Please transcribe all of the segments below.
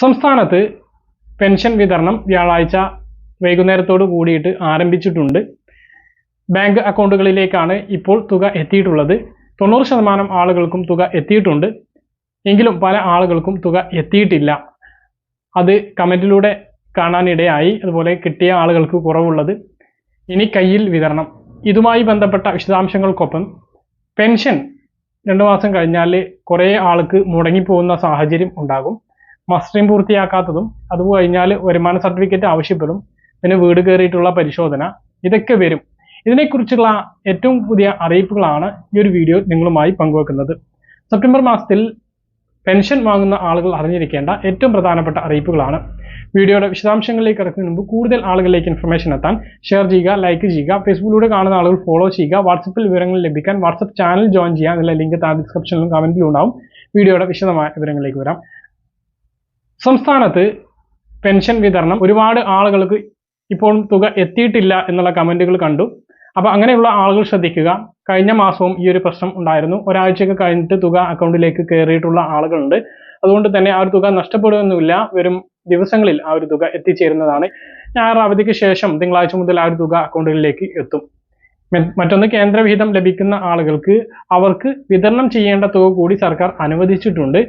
സംസ്ഥാനത്ത് പെൻഷൻ വിതരണം വ്യാഴാഴ്ച വൈകുന്നേരത്തോട് കൂടിയിട്ട് ആരംഭിച്ചിട്ടുണ്ട്. ബാങ്ക് അക്കൗണ്ടുകളിലേക്കാണ് ഇപ്പോൾ തുക എത്തിയിട്ടുള്ളത്. തൊണ്ണൂറ് ശതമാനം ആളുകൾക്കും തുക എത്തിയിട്ടുണ്ട്. എങ്കിലും പല ആളുകൾക്കും തുക എത്തിയിട്ടില്ല. അത് കമന്റിലൂടെ കാണാനിടയായി. അതുപോലെ കിട്ടിയ ആളുകൾക്ക് കുറവുള്ളത്. ഇനി കയ്യിൽ വിതരണം. ഇതുമായി ബന്ധപ്പെട്ട വിശദാംശങ്ങൾക്കൊപ്പം പെൻഷൻ രണ്ട് മാസം കഴിഞ്ഞാൽ കുറേ ആൾക്ക് മുടങ്ങിപ്പോകുന്ന സാഹചര്യം ഉണ്ടാകും. മസ്റ്ററിംഗ് പൂർത്തിയാക്കാത്തതും അത് കഴിഞ്ഞാൽ വരുമാന സർട്ടിഫിക്കറ്റ് ആവശ്യപ്പെടും പിന്നെ വീട് കയറിയിട്ടുള്ള പരിശോധന ഇതൊക്കെ വരും. ഇതിനെക്കുറിച്ചുള്ള ഏറ്റവും പുതിയ അറിയിപ്പുകളാണ് ഈ ഒരു വീഡിയോ നിങ്ങളുമായി പങ്കുവെക്കുന്നത്. സെപ്റ്റംബർ മാസത്തിൽ പെൻഷൻ വാങ്ങുന്ന ആളുകൾ അറിഞ്ഞിരിക്കേണ്ട ഏറ്റവും പ്രധാനപ്പെട്ട അറിയിപ്പുകളാണ്. വീഡിയോയുടെ വിശദാംശങ്ങളിലേക്ക് ഇറക്കുന്നതിന് മുമ്പ് കൂടുതൽ ആളുകളിലേക്ക് ഇൻഫർമേഷൻ എത്താൻ ഷെയർ ചെയ്യുക ലൈക്ക് ചെയ്യുക ഫേസ്ബുക്കിലൂടെ കാണുന്ന ആളുകൾ ഫോളോ ചെയ്യുക വാട്സപ്പിൽ വിവരങ്ങൾ ലഭിക്കാൻ വാട്സപ്പ് ചാനൽ ജോയിൻ ചെയ്യാൻ അതിലെ ലിങ്ക് താഴെ ഡിസ്ക്രിപ്ഷനിലും കമന്റിലും ഉണ്ടാവും. വീഡിയോയുടെ വിശദമായ വിവരങ്ങളിലേക്ക് വരാം. സംസ്ഥാനത്ത് പെൻഷൻ വിതരണം ഒരുപാട് ആളുകൾക്ക് ഇപ്പോൾ തുക എത്തിയിട്ടില്ല എന്നുള്ള കമന്റുകൾ കണ്ടു. അപ്പോൾ അങ്ങനെയുള്ള ആളുകൾ ശ്രദ്ധിക്കുക. കഴിഞ്ഞ മാസവും ഈ ഒരു പ്രശ്നം ഉണ്ടായിരുന്നു. ഒരാഴ്ചയൊക്കെ കഴിഞ്ഞിട്ട് തുക അക്കൗണ്ടിലേക്ക് കയറിയിട്ടുള്ള ആളുകളുണ്ട്. അതുകൊണ്ട് തന്നെ ആ ഒരു തുക നഷ്ടപ്പെടുകയൊന്നുമില്ല വരും ദിവസങ്ങളിൽ ആ ഒരു തുക എത്തിച്ചേരുന്നതാണ്. ഞായർ അവധിക്ക് ശേഷം തിങ്കളാഴ്ച മുതൽ ആ ഒരു തുക അക്കൗണ്ടുകളിലേക്ക് എത്തും. മറ്റൊന്ന് കേന്ദ്രവിഹിതം ലഭിക്കുന്ന ആളുകൾക്ക് അവർക്ക് വിതരണം ചെയ്യേണ്ട തുക കൂടി സർക്കാർ അനുവദിച്ചിട്ടുണ്ട്.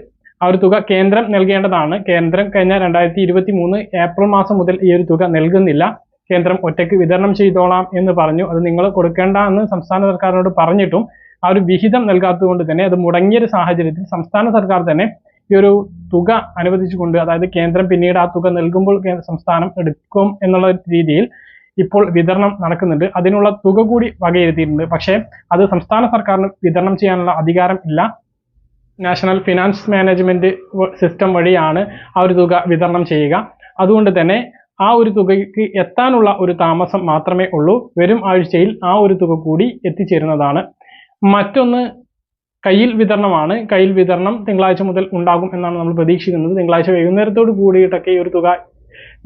ആ ഒരു തുക കേന്ദ്രം നൽകേണ്ടതാണ്. കേന്ദ്രം കഴിഞ്ഞ രണ്ടായിരത്തി ഇരുപത്തി മൂന്ന് ഏപ്രിൽ മാസം മുതൽ ഈ ഒരു തുക നൽകുന്നില്ല. കേന്ദ്രം ഒറ്റയ്ക്ക് വിതരണം ചെയ്തോളാം എന്ന് പറഞ്ഞു. അത് നിങ്ങൾ കൊടുക്കേണ്ട എന്ന് സംസ്ഥാന സർക്കാരിനോട് പറഞ്ഞിട്ടും ആ ഒരു വിഹിതം നൽകാത്തതുകൊണ്ട് തന്നെ അത് മുടങ്ങിയൊരു സാഹചര്യത്തിൽ സംസ്ഥാന സർക്കാർ തന്നെ ഈ ഒരു തുക അനുവദിച്ചുകൊണ്ട് അതായത് കേന്ദ്രം പിന്നീട് ആ തുക നൽകുമ്പോൾ സംസ്ഥാനം എടുക്കും എന്നുള്ള രീതിയിൽ ഇപ്പോൾ വിതരണം നടക്കുന്നുണ്ട്. അതിനുള്ള തുക കൂടി വകയിരുത്തിയിട്ടുണ്ട്. പക്ഷേ അത് സംസ്ഥാന സർക്കാരിന് വിതരണം ചെയ്യാനുള്ള അധികാരം ഇല്ല. നാഷണൽ ഫിനാൻസ് മാനേജ്മെന്റ് സിസ്റ്റം വഴിയാണ് ആ ഒരു തുക വിതരണം ചെയ്യുക. അതുകൊണ്ട് തന്നെ ആ ഒരു തുകയ്ക്ക് എത്താനുള്ള ഒരു താമസം മാത്രമേ ഉള്ളൂ. വരും ആഴ്ചയിൽ ആ ഒരു തുക കൂടി എത്തിച്ചേരുന്നതാണ്. മറ്റൊന്ന് കയ്യിൽ വിതരണമാണ്. കയ്യിൽ വിതരണം തിങ്കളാഴ്ച മുതൽ ഉണ്ടാകും എന്നാണ് നമ്മൾ പ്രതീക്ഷിക്കുന്നത്. തിങ്കളാഴ്ച വൈകുന്നേരത്തോട് കൂടിയിട്ടൊക്കെ ഈ ഒരു തുക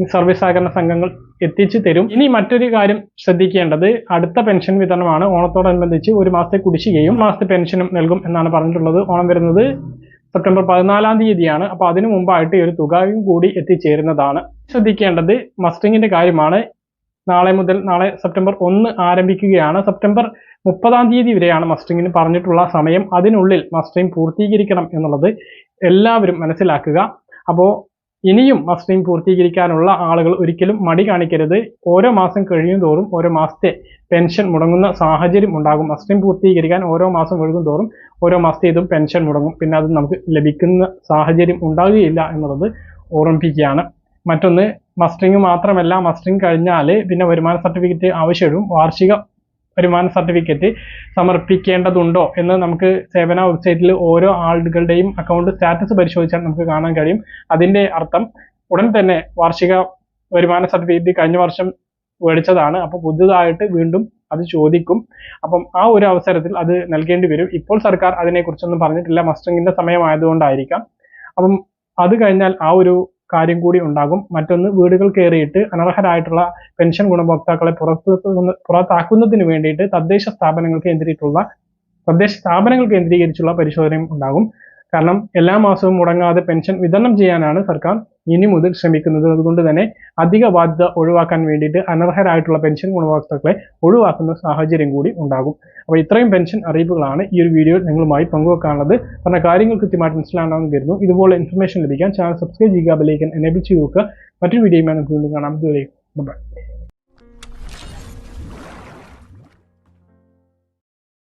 സർവീസ് സഹകരണ സംഘങ്ങൾ എത്തിച്ചു തരും. ഇനി മറ്റൊരു കാര്യം ശ്രദ്ധിക്കേണ്ടത് അടുത്ത പെൻഷൻ വിതരണമാണ്. ഓണത്തോടനുബന്ധിച്ച് ഒരു മാസത്തെ കുടിശ്ശികയും മാസത്തെ പെൻഷനും നൽകും എന്നാണ് പറഞ്ഞിട്ടുള്ളത്. ഓണം വരുന്നത് സെപ്റ്റംബർ പതിനാലാം തീയതിയാണ്. അപ്പോൾ അതിനു മുമ്പായിട്ട് ഈ ഒരു തുകയും കൂടി എത്തിച്ചേരുന്നതാണ്. ശ്രദ്ധിക്കേണ്ടത് മസ്റ്ററിങ്ങിന്റെ കാര്യമാണ്. നാളെ മുതൽ നാളെ സെപ്റ്റംബർ ഒന്ന് ആരംഭിക്കുകയാണ്. സെപ്റ്റംബർ മുപ്പതാം തീയതി വരെയാണ് മസ്റ്ററിങ്ങിന് പറഞ്ഞിട്ടുള്ള സമയം. അതിനുള്ളിൽ മസ്റ്ററിങ് പൂർത്തീകരിക്കണം എന്നുള്ളത് എല്ലാവരും മനസ്സിലാക്കുക. അപ്പോൾ ഇനിയും മസ്ലിം പൂർത്തീകരിക്കാനുള്ള ആളുകൾ ഒരിക്കലും മടി കാണിക്കരുത്. ഓരോ മാസം കഴിയും തോറും ഓരോ മാസത്തെ പെൻഷൻ മുടങ്ങുന്ന സാഹചര്യം ഉണ്ടാകും. മസ്ലിം പൂർത്തീകരിക്കാൻ ഓരോ മാസം ഒഴുകും തോറും ഓരോ മാസത്തെ ഇതും പെൻഷൻ മുടങ്ങും. പിന്നെ അത് നമുക്ക് ലഭിക്കുന്ന സാഹചര്യം ഉണ്ടാകുകയില്ല എന്നുള്ളത് ഓർമ്മിപ്പിക്കുകയാണ്. മറ്റൊന്ന് മസ്റ്ററിങ് മാത്രമല്ല മസ്റ്ററിങ് കഴിഞ്ഞാൽ പിന്നെ വരുമാന സർട്ടിഫിക്കറ്റ് ആവശ്യവും വാർഷിക വരുമാന സർട്ടിഫിക്കറ്റ് സമർപ്പിക്കേണ്ടതുണ്ടോ എന്ന് നമുക്ക് സേവന വെബ്സൈറ്റിൽ ഓരോ ആളുകളുടെയും അക്കൗണ്ട് സ്റ്റാറ്റസ് പരിശോധിച്ചാൽ നമുക്ക് കാണാൻ കഴിയും. അതിന്റെ അർത്ഥം ഉടൻ തന്നെ വാർഷിക വരുമാന സർട്ടിഫിക്കറ്റ് കഴിഞ്ഞ വർഷം മേടിച്ചതാണ്. അപ്പോൾ പുതുതായിട്ട് വീണ്ടും അത് ചോദിക്കും. അപ്പം ആ ഒരു അവസരത്തിൽ അത് നൽകേണ്ടി വരും. ഇപ്പോൾ സർക്കാർ അതിനെക്കുറിച്ചൊന്നും പറഞ്ഞിട്ടില്ല. മസ്റ്ററിങ്ങിന്റെ സമയമായതുകൊണ്ടായിരിക്കാം. അപ്പം അത് കഴിഞ്ഞാൽ ആ ഒരു കാര്യം കൂടി ഉണ്ടാകും. മറ്റൊന്ന് വീടുകൾ കയറിയിട്ട് അനർഹരായിട്ടുള്ള പെൻഷൻ ഗുണഭോക്താക്കളെ പുറത്ത് പുറത്താക്കുന്നതിന് വേണ്ടിയിട്ട് തദ്ദേശ സ്ഥാപനങ്ങൾ കേന്ദ്രീകരിച്ചുള്ള തദ്ദേശ സ്ഥാപനങ്ങൾ കേന്ദ്രീകരിച്ചുള്ള പരിശോധനയും ഉണ്ടാകും. കാരണം എല്ലാ മാസവും മുടങ്ങാതെ പെൻഷൻ വിതരണം ചെയ്യാനാണ് സർക്കാർ ഇനി മുതൽ ശ്രമിക്കുന്നത് അതുകൊണ്ട് തന്നെ അധിക ബാധ്യത ഒഴിവാക്കാൻ വേണ്ടിയിട്ട് അനർഹരായിട്ടുള്ള പെൻഷൻ ഗുണഭോക്താക്കളെ ഒഴിവാക്കുന്ന സാഹചര്യം കൂടി ഉണ്ടാകും. അപ്പോൾ ഇത്രയും പെൻഷൻ അറിയിപ്പുകളാണ് ഈ ഒരു വീഡിയോയിൽ നിങ്ങളുമായി പങ്കുവെക്കാനുള്ളത്. പറഞ്ഞ കാര്യങ്ങൾ കൃത്യമായിട്ട് മനസ്സിലാണെന്ന് കരുതുന്നു. ഇതുപോലെ ഇൻഫർമേഷൻ ലഭിക്കാൻ ചാനൽ സബ്സ്ക്രൈബ് ചെയ്യുക ബെലൈക്കൻ എനേബിൾ ചെയ്ത് നോക്കുക മറ്റൊരു വീഡിയോയുമായി നമുക്ക് വീണ്ടും കാണാം. ഇതുവരെ ബൈ